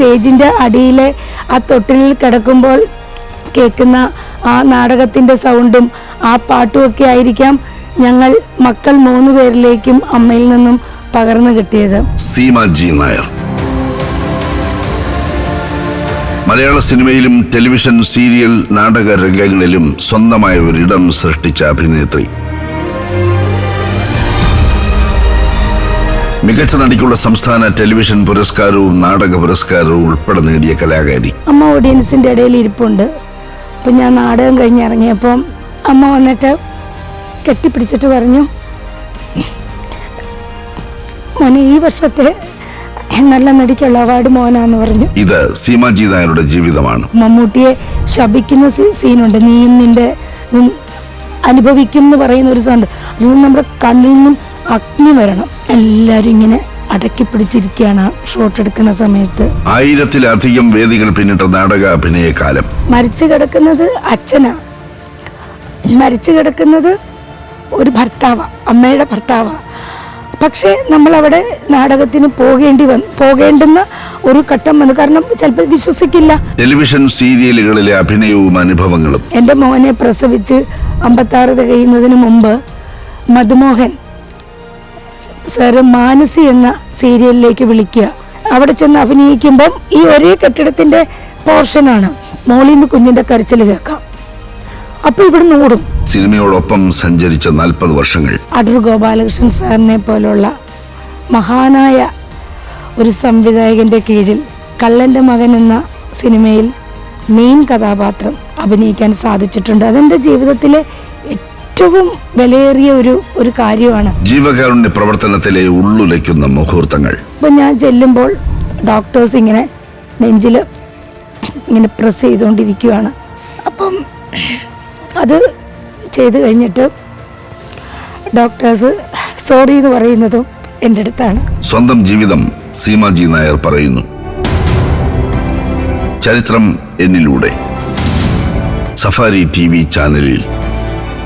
സ്റ്റേജിന്റെ അടിയിലെ ആ തൊട്ടിലിൽ കിടക്കുമ്പോൾ കേൾക്കുന്ന ആ നാടകത്തിന്റെ സൗണ്ടും ആ പാട്ടുമൊക്കെ ആയിരിക്കാം ഞങ്ങൾ മക്കൾ മൂന്ന് പേരിലേക്കും അമ്മയിൽ നിന്നും പകർന്നു കിട്ടിയത്. സീമാജി നായർ. മലയാള സിനിമയിലും ടെലിവിഷൻ സീരിയൽ നാടക രംഗങ്ങളിലും സ്വന്തമായ ഒരിടം സൃഷ്ടിച്ച അഭിനേത്രി. മികച്ച നടിക്കുള്ള സംസ്ഥാന ടെലിവിഷൻ പുരസ്കാരവും നാടക പുരസ്കാരവും ഉൾപ്പെടെ നേടിയ കലാകാരി. അമ്മ ഓഡിയൻസിന്റെ ഇടയിൽ ഇരിപ്പുണ്ട്. അപ്പം ഞാൻ നാടകം കഴിഞ്ഞ് ഇറങ്ങിയപ്പം അമ്മ വന്നിട്ട് കെട്ടിപ്പിടിച്ചിട്ട് പറഞ്ഞു മോനെ ഈ വർഷത്തെ നല്ല നടിക്കുള്ള അവാർഡ് മോനാന്ന് പറഞ്ഞു. ഇത് സീമാജി നായരുടെ ജീവിതമാണ്. മമ്മൂട്ടിയെ ശപിക്കുന്ന സീനുണ്ട്. നീയും നിന്റെ അനുഭവിക്കും എന്ന് പറയുന്ന ഒരു സാധനം അതിൽ നമ്മുടെ കണ്ണിൽ നിന്നും അഗ്നി വരണം. എല്ലാവരും ഇങ്ങനെ അടക്കി പിടിച്ചിരിക്കുകയാണ് ഷോട്ട് എടുക്കുന്ന സമയത്ത്. ആയിരത്തിലധികം വേദികൾ പിന്നിട്ട നാടക അഭിനയ കാലം മരിച്ചു കിടക്കുന്നത് അച്ഛനാ. മരിച്ചു കിടക്കുന്നത് ഒരു ഭർത്താവ അമ്മയുടെ ഭർത്താവ. പക്ഷേ നമ്മളവിടെ നാടകത്തിന് പോകേണ്ടി വന്നു പോകേണ്ടുന്ന ഒരു ഘട്ടം വന്നു. കാരണം ചിലപ്പോൾ വിശ്വസിക്കില്ല. ടെലിവിഷൻ സീരിയലുകളിലെ അഭിനയവും അനുഭവങ്ങളും. എന്റെ മോനെ പ്രസവിച്ച് അമ്പത്താറ് തികയുന്നതിന് മുമ്പ് മധുമോഹൻ സാറ് മാനസി എന്ന സീരിയലിലേക്ക് വിളിക്കുക. അവിടെ ചെന്ന് അഭിനയിക്കുമ്പം ഈ ഒരേ കെട്ടിടത്തിന്റെ പോർഷനാണ് മോളിൽ നിന്ന് കുഞ്ഞിന്റെ കരച്ചിൽ കേൾക്കാം. അപ്പോൾ ഇവിടുന്ന് ഓടും. സിനിമയോടൊപ്പം സഞ്ചരിച്ച നാൽപ്പത് വർഷങ്ങൾ. അടൂർ ഗോപാലകൃഷ്ണൻ സാറിനെ പോലുള്ള മഹാനായ ഒരു സംവിധായകന്റെ കീഴിൽ കള്ളന്റെ മകൻ എന്ന സിനിമയിൽ മെയിൻ കഥാപാത്രം അഭിനയിക്കാൻ സാധിച്ചിട്ടുണ്ട്. അതെന്റെ ജീവിതത്തിലെ ഏറ്റവും വിലയേറിയ ഒരു ഒരു കാര്യമാണ്. ജീവകാരുണ്യ പ്രവർത്തനത്തിലെ ഉള്ളുലയ്ക്കുന്ന മുഹൂർത്തങ്ങൾ. ഇപ്പൊ ഞാൻ ചെല്ലുമ്പോൾ ഡോക്ടേഴ്സ് ഇങ്ങനെ നെഞ്ചിൽ ഇങ്ങനെ പ്രസ് ചെയ്തുകൊണ്ടിരിക്കുകയാണ് അപ്പം അത് ചെയ്ത് കഴിഞ്ഞിട്ട് ഡോക്ടേഴ്സ് സോറി എന്ന് പറയുന്നതും എന്റെ അടുത്താണ്. സ്വന്തം ജീവിതം സീമാജി നായർ പറയുന്നു. ചരിത്രം എന്നിലൂടെ. സഫാരി ടി വി ചാനലിൽ.